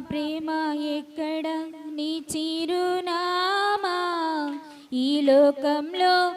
ప్రేమ ఎక్కడ నీ చిరునామా? ఈ లోకంలో